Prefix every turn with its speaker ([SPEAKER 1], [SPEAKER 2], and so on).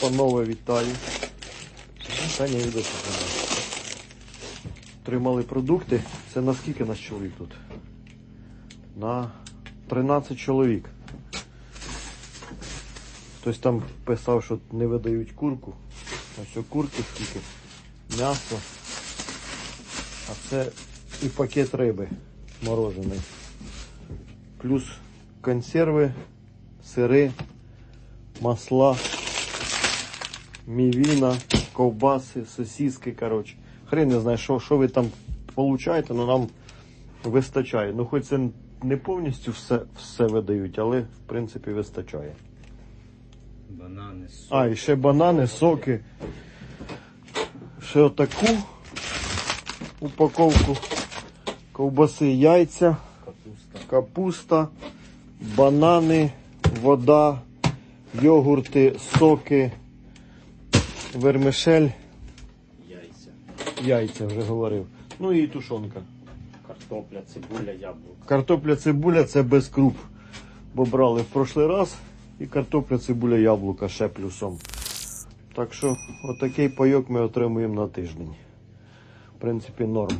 [SPEAKER 1] Панове, вітаю. Таня відео показала. Тримали продукти. Це на скільки нас чоловік тут? На 13 чоловік. Хтось там писав, що не видають курку. Ось курки скільки. М'ясо. А це і пакет риби морожений. Плюс консерви, сири, масла, мівіна, ковбаси, сосиски, коротше. Хрен не знає, що, що ви там получаєте, але нам вистачає. Ну, хоч це не повністю все, все видають, але в принципі вистачає.
[SPEAKER 2] Банани, сок.
[SPEAKER 1] А, і ще банани, соки. Ще отаку упаковку. Ковбаси, яйця,
[SPEAKER 2] капуста.
[SPEAKER 1] капуста, банани, вода, йогурти, соки, вермишель,
[SPEAKER 2] Яйця.
[SPEAKER 1] яйця вже говорив. Ну і тушонка.
[SPEAKER 2] Картопля, цибуля, яблук.
[SPEAKER 1] Картопля, цибуля це без круп. Бо брали в прошлий раз. І картопля, цибуля, яблука ще плюсом. Так що отакий пайок ми отримуємо на тиждень. В принципі, норм.